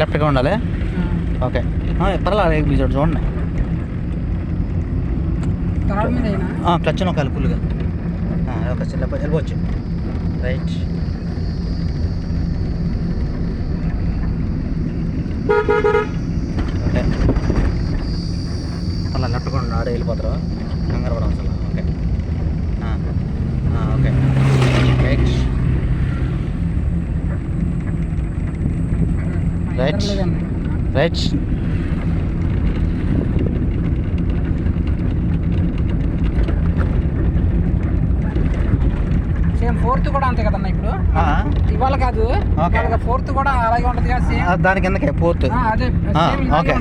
లెఫ్ట్గా ఉండాలి. ఓకే. పర్వాలేదు మీరు చూడండి. చూడండి క్లచ్ నొక్కాలి ఫుల్గా లేకపోతే వెళ్ళిపోవచ్చు రైట్. ఓకే. అలా లెఫ్ట్ కొండ ఆడే వెళ్ళిపోతారు. కంగారు పడడం అసలు. Okay. Okay right Right. Right same fourth కూడా అంతే కదన్న ఇప్పుడు. ఇవాళ కాదు. ఫోర్త్ కూడా అలాగే ఉంటది కదా సేమ్ దాని కిందకే ఇలాగే ఓకే.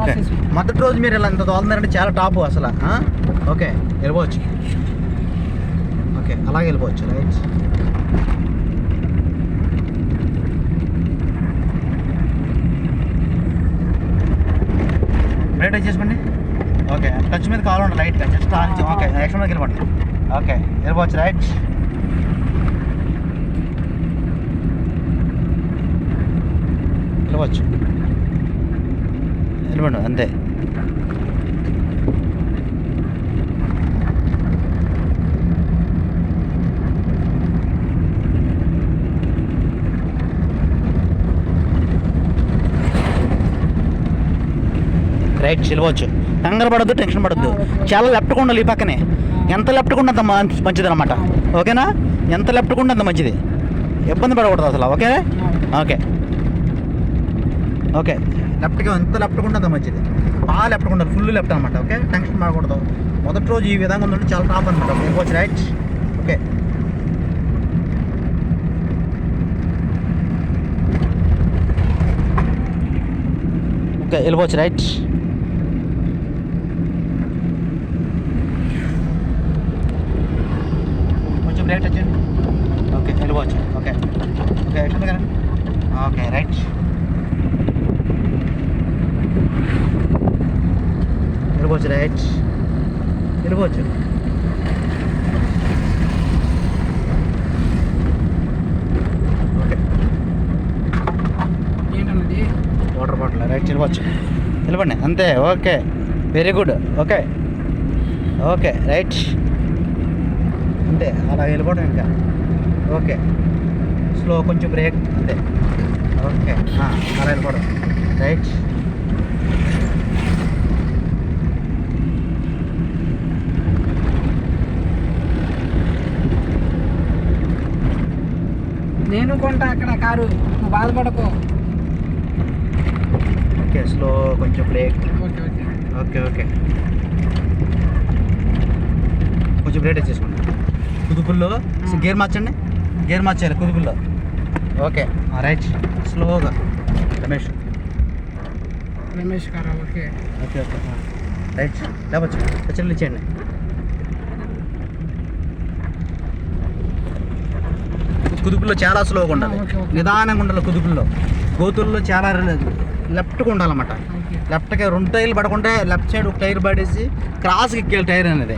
ఓకే. మొదటి రోజు మీరు ఇలా ఇంత తోలుతున్నారంటే చాలా టాప్ అసలు? ఓకే వెళ్ళిపోవచ్చు. ఓకే అలాగే వెళ్ళిపోవచ్చు. రైట్. రైట్ చేసుకోండి. ఓకే టచ్ మీద కావాలి ఉండాలి లైట్గా. జస్ట్ ఆన్ ఓకే యాక్షన్ మీదకి వెళ్ళిపోండి. ఓకే వెళ్ళిపోవచ్చు రైట్. వెళ్ళిపోవచ్చు వెళ్ళిపోండి అంతే. రైట్ చిలవచ్చు కంగారు పడద్దు టెన్షన్ పడద్దు. చాలా లెఫ్ట్ ఉండాలి ఈ పక్కనే. ఎంత లెఫ్ట్ ఉంటే అంత మంచిది అనమాట ఓకేనా? ఎంత లెఫ్ట్ ఉంటే అంత మంచిది. ఇబ్బంది పడకూడదు అసలు ఓకే? ఓకే. ఓకే. లెఫ్ట్గా ఎంత లెఫ్ట్ ఉంటే అంత మంచిది. బాగా లెఫ్ట్ కొండ ఫుల్ లెఫ్ట్ అనమాట ఓకే? టెన్షన్ పడకూడదు. మొదటి రోజు ఈ విధంగా ఉందంటే చాలా టాప్ అనమాట వెళ్ళిపోవచ్చు రైట్ ఓకే. ఓకే వెళ్ళిపోవచ్చు రైట్ కొంచెం రైట్ వచ్చండి ఓకే వెళ్ళిపోవచ్చు ఓకే. ఓకే ఎట్లా కదా? Okay right. వెళ్ళిపోవచ్చు రైట్. వెళ్ళిపోవచ్చు ఓకే. వాటర్ బాటిల్ రైట్ వెళ్ళిపోవచ్చు వెళ్ళిపోండి అంతే okay. Very good. Okay. Okay right. అంతే అలా వెళ్ళిపోవడం ఇంకా. ఓకే. స్లో కొంచెం బ్రేక్ అంతే. ఓకే అలా వెళ్ళిపోవడం రైట్. నేను కొంటా అక్కడ కారు నువ్వు బాధపడకు. ఓకే స్లో కొంచెం brake. Okay okay. Okay okay. కొంచెం బ్రేక్ చేసుకోండి కుదుపుల్లో గేర్ మార్చండి. గేర్ మార్చాలి కుదుపుల్లో ఓకే. రైట్. స్లోగా. Ramesh. Ramesh okay. Okay okay. Right. లేవచ్చు పచ్చళ్ళు ఇచ్చేయండి. కుదుపుల్లో చాలా స్లోగా ఉండాలి. ఓకే. నిదానంగా ఉండాలి కుదుపుల్లో గోతుల్లో చాలా లెఫ్ట్గా ఉండాలన్నమాట. లెఫ్ట్కి రెండు టైర్లు పడకుంటే లెఫ్ట్ సైడ్ ఒక టైర్ పడేసి క్రాస్కి ఎక్కేయాలి టైర్ అనేది.